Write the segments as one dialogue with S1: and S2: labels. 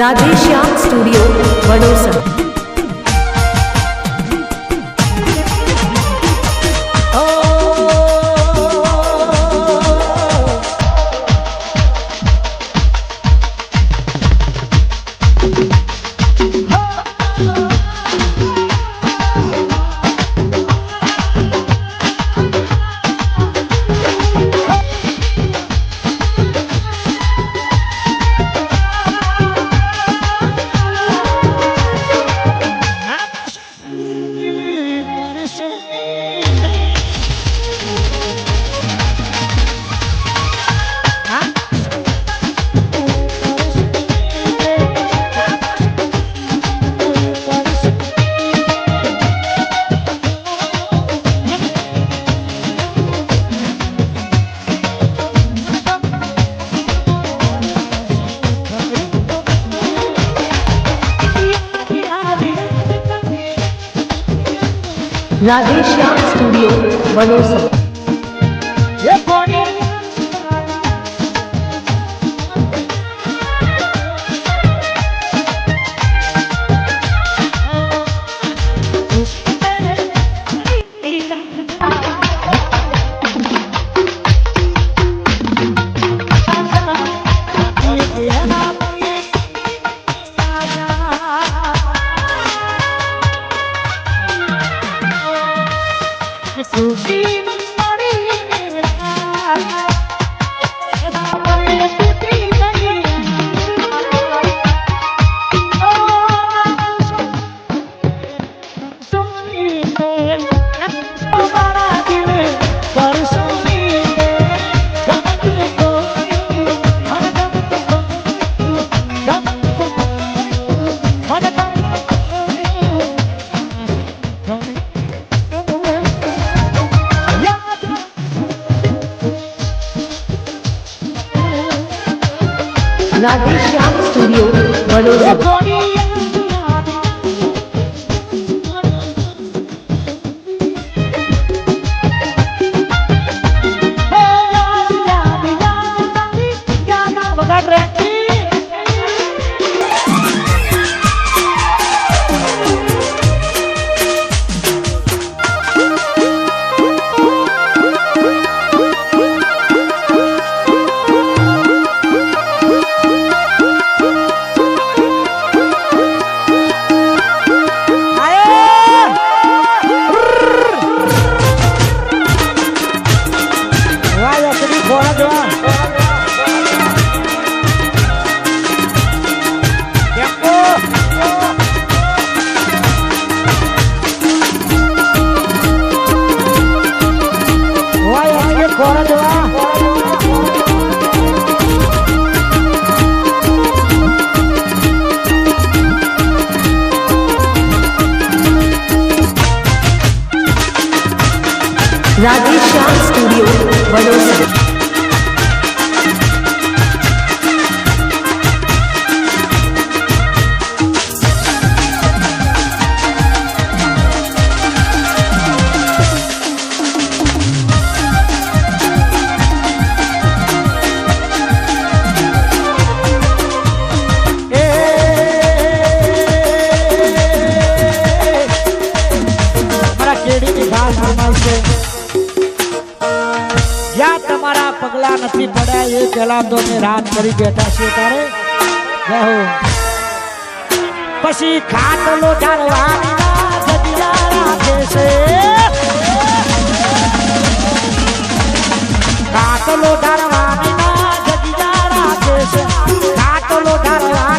S1: Radheshyam studio Vadsar. Radheshyam studio Vadsar Radheshyam studio Vadodara Radheshyam studio Vadsar
S2: એ ને રાત કરી બેઠા છે તારે. રહો પછી ખાટલો ઢાળવાની ના જગ્યા રાખે છે. ખાટલો ઢાળવાની ના જગ્યા રાખે છે. ખાટલો ઢાળવાની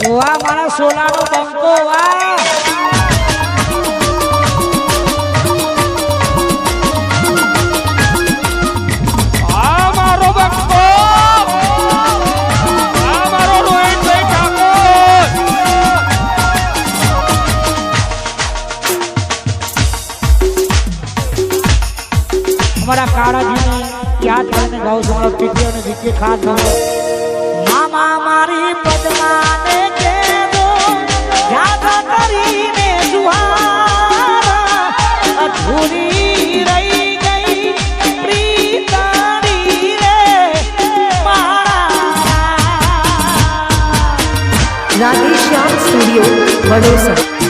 S2: વાહ મારા સોનાનો બંકો વાહ. કાળાજીની યાદ કરીને ગાઉં છું અમારા અને વિકે ખાસ producer.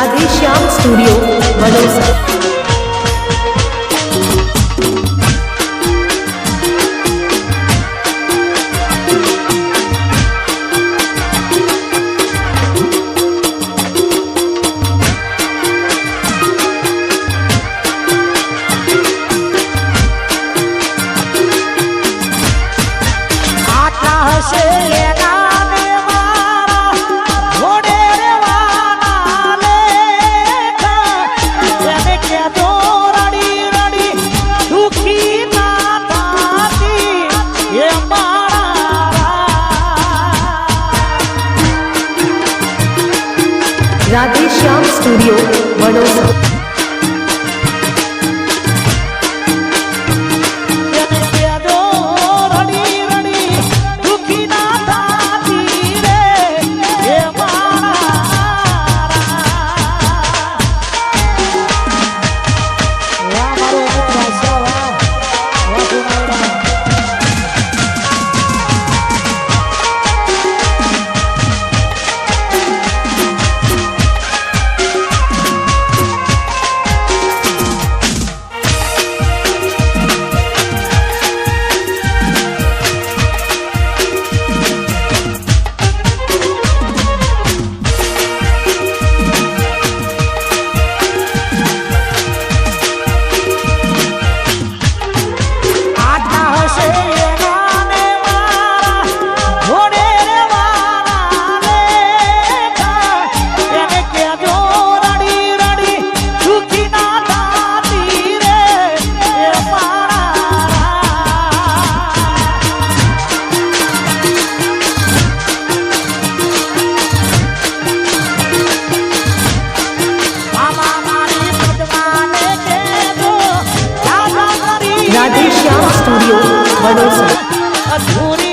S2: राधे श्याम
S1: स्टूडियो मनोज પડોશી
S2: અધૂરી